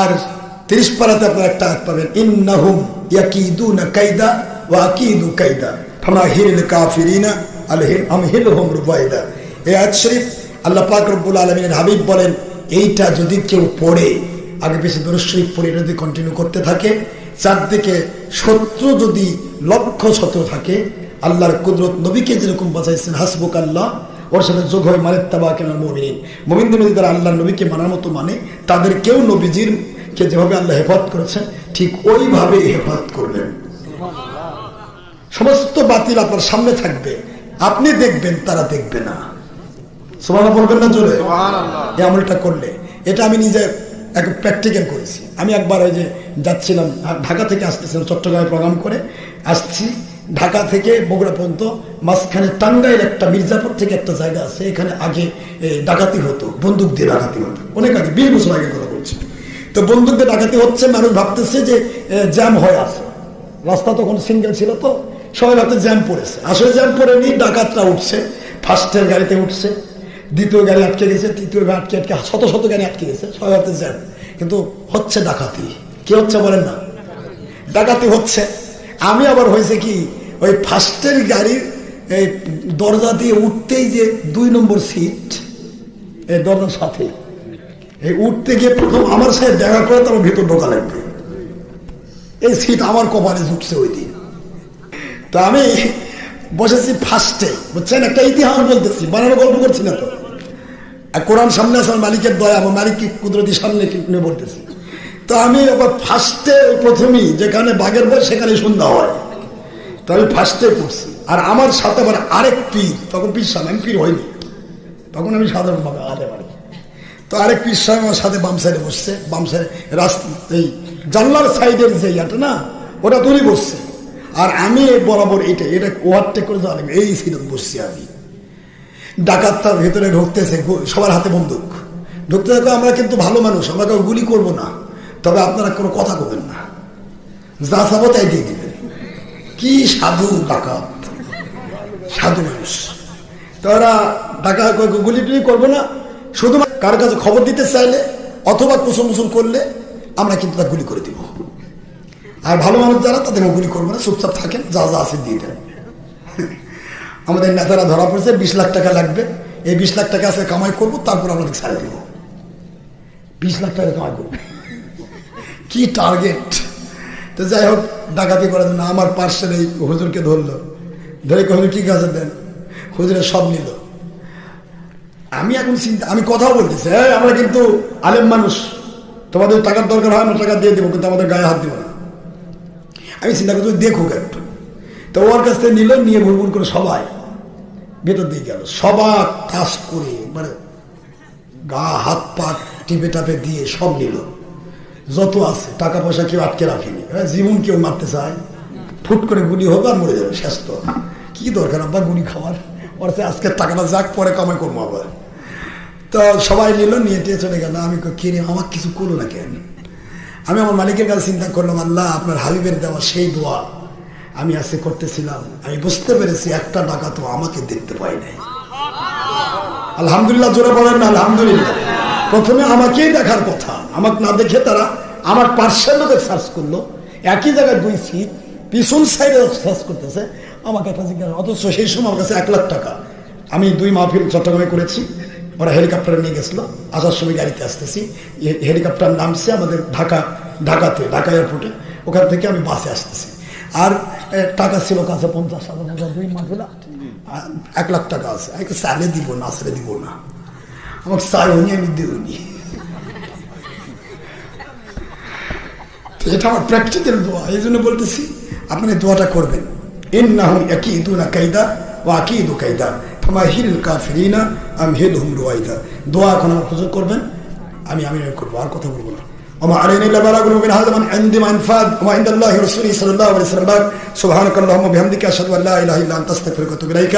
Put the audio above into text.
আর তিরিশ পারাতে আপনার একটা আয়াত পাবেন। ইন্নাহুম ইয়াকিদুনা কাইদা ওয়া আকিদু কাইদা। ফামা হিল কাফিরিনা আমহিলহুম রুবাইদা। আল্লাহ পাক রব্বুল হাবিব বলেন, এইটা যদি কেউ পড়ে, আগে বেশি দরুদ শরীফ পড়ে যদি কন্টিনিউ করতে থাকে, চারদিকে শত্রু যদি লক্ষ শত্রু থাকে, আল্লাহর কুদরত নবীকে যেরকম বাঁচাইছেন হাসবুক আল্লাহ ওর সাথে যোগ হয় মানের তাবা কেন মমিন মোমিন্দ নদী তারা আল্লাহ নবীকে মানার মতো মানে তাদের কেউ নবীজির কে যেভাবে আল্লাহ হেফাজত করেছেন ঠিক ওইভাবে হেফাজত করবেন। সমস্ত বাতিল আপনার সামনে থাকবে। আপনি দেখবেন তারা দেখবে না। সমান বলবেন না জোরে? এই আমলটা করলে। এটা আমি নিজে এক প্র্যাকটিক্যাল করেছি। আমি একবার ওই যে যাচ্ছিলাম ঢাকা থেকে আসতেছিলাম চট্টগ্রামে প্রোগ্রাম করে। আসছি ঢাকা থেকে বগুড়া পর্যন্ত মাঝখানে টাঙ্গাইল একটা, মির্জাপুর থেকে একটা জায়গা আছে, এখানে আগে ডাকাতি হতো বন্দুক দিয়ে ডাকাতি হতো। অনেক আগে, বিশ বছর আগে কথা বলছি। তো বন্দুক দিয়ে ডাকাতি হচ্ছে, মানুষ ভাবতেছে যে জ্যাম হয়ে আছে। রাস্তা তখন সিঙ্গেল ছিল তো, সবাই ভাবতে জ্যাম পড়েছে। আসলে জ্যাম পড়েনি, ডাকাতরা উঠছে, ফার্স্টের গাড়িতে উঠছে, দ্বিতীয় গাড়ি আটকে গেছে, তৃতীয় আটকে আটকে, শত শত গাড়ি আটকে গেছে, সবাই ভাবতে জ্যাম। কিন্তু হচ্ছে ডাকাতি। কি হচ্ছে বলেন না? ডাকাতি হচ্ছে। আমি আবার হয়েছে কি, ওই ফার্স্টের গাড়ির এই দরজা দিয়ে উঠতেই যে দুই নম্বর সিট, এই দরজার সাথে। এই উঠতে গিয়ে প্রথম আমার সাথে দেখা করে তারপর ভিতর ঢোকা লাগবে। এই সিট আমার কপালে ঝুঁকছে ওই দিন। তো আমি বসেছি ফার্স্টে বুঝছেন? একটা ইতিহাস বলতেছি বানানো গল্প করছি না তো। আর কোরআন সামনে আসার মালিকের দয়া, আমার মালিক কি কুদরতি সামনে বলতেছি। তো আমি আবার ফার্স্টে প্রথমেই যেখানে বাঘের বয় সেখানে সন্ধ্যা হয়। তো আমি ফার্স্টে পড়ছি। আর আমার সাথে আবার আরেক পীর, তখন পীর সাহেব আমি পীর হয়নি তখন আমি সাধারণভাবে আলে বাড়ি। তো আরেক পীর সাহেব আমার সাথে বাম সাইডে বসছে। বাম সাইডে রাস্তা, এই জানলার সাইডের যে ইয়াটা না, ওটা তুলি বসছে। আর আমি বরাবর এটা এটা ওভারটেক করে যাওয়া এই সিটে বসছি আমি। ডাকাতটা ভেতরে ঢুকতেছে, সবার হাতে বন্দুক। ঢুকতে থাকো, আমরা কিন্তু ভালো মানুষ, আমরা কেউ গুলি করব না। তবে আপনারা কোনো কথা বলবেন না। যা চাবো তাই দিয়ে দিবেন। কি সাধু ডাকাত। সাধু মানুষ। তো ওরা ডাকা গুলি টুলি করব না। শুধু কার কাছে খবর দিতে চাইলে অথবা কুসুম মুসুম করলে আমরা কিন্তু তা গুলি করে দিব। আর ভালো মানুষ যারা, তাদের গুলি করব না। চুপচাপ থাকেন, যা যা আছে দিয়ে দেন। আমাদের নেতারা ধরা পড়েছে, বিশ লাখ টাকা লাগবে। এই বিশ লাখ টাকা আছে কামাই করব, তারপর আমাদের ছাড়ে দেবো। বিশ লাখ টাকা কামাই করব। কি টার্গেট তো যাই হোক, ডাকাতি করার জন্য আমার পার্সেল এই হুজুরকে ধরলো। ধরে কহিল, কি কাজে দেন? হুজুরে সব নিল। আমি এখন চিন্তা আমি কথাও বলতেছি হ্যাঁ আমরা কিন্তু আলেম মানুষ। তোমাদের টাকার দরকার হয়, আমরা টাকা দিয়ে দেবো, কিন্তু আমাদের গায়ে হাত দেবো না। আমি চিন্তা করছি দেখুক একটু। তো ওর কাছ থেকে নিল, নিয়ে ভুল ভুল করে সবাই ভেতর দিয়ে গেল। সবার কাজ করে মানে গা হাত পা টিপে টাপে দিয়ে সব নিল। যত আছে টাকা পয়সা কেউ আটকে রাখেনি। জীবন কেউ মারতে চায়। ফুট করে গুলি হবে আর মরে যাবে শেষ তো। কি দরকার আবার গুলি খাওয়ার? ওর সে আজকের টাকাটা যাক পরে কামাই করব আবার। তো সবাই নিল নিয়ে টিয়ে চলে গেল। আমি কই, কে রে আমার কিছু করল না কেন? আমি আমার মালিকের কাছে চিন্তা করলাম আল্লাহ আপনার হাবিবের দেওয়া সেই দোয়া আমি আজকে করতেছিলাম। আমি বুঝতে পেরেছি একটা টাকা তো আমাকে দেখতে পাই নাই। আলহামদুলিল্লাহ জোরে বলেন না আলহামদুলিল্লাহ। প্রথমে আমাকেই দেখার কথা। আমাকে না দেখে তারা আমার পার্সেল লোকের সার্চ করল। একই জায়গায় দুই সিট পিছন সাইডে সার্চ করতেছে। আমাকে একটা জিজ্ঞাসা অথচ সেই সময় আমার কাছে এক লাখ টাকা। আমি দুই মাহফিল চট্টগ্রামে করেছি, ওরা হেলিকপ্টারে নিয়ে গেছিল। আসার সময় গাড়িতে আসতেছি হেলিকপ্টার নামছে আমাদের ঢাকা, ঢাকাতে, ঢাকা এয়ারপোর্টে। ওখান থেকে আমি বাসে আসতেছি। আর টাকা ছিল কাছে পঞ্চাশ হাজার টাকা দুই মাহফিলা। এক লাখ টাকা আছে। আমি চালে দিব না আসলে দিব না। আমার চাই উনি আমি দিইনি। তো এটা আমার প্র্যাকটিক্যাল দোয়া এই জন্য বলতেছি আপনি এই দোয়াটা করবেন ইন্নাহুম ইয়াকিদুনা কাইদা ওয়া আকিদু কাইদা ফামাহিল কাফিরিনা আমহিলহুম রুয়াইদা দোয়া এখন আমার হুজুর করবেন আমি আমি করবো আর কথা বলবো না وما علينا الا بلاغ من هذا من عند ما انفاد وما عند الله ورسوله صلى الله عليه وسلم سبحانك اللهم وبحمدك اشهد ان لا اله الا انت استغفرك واتوب اليك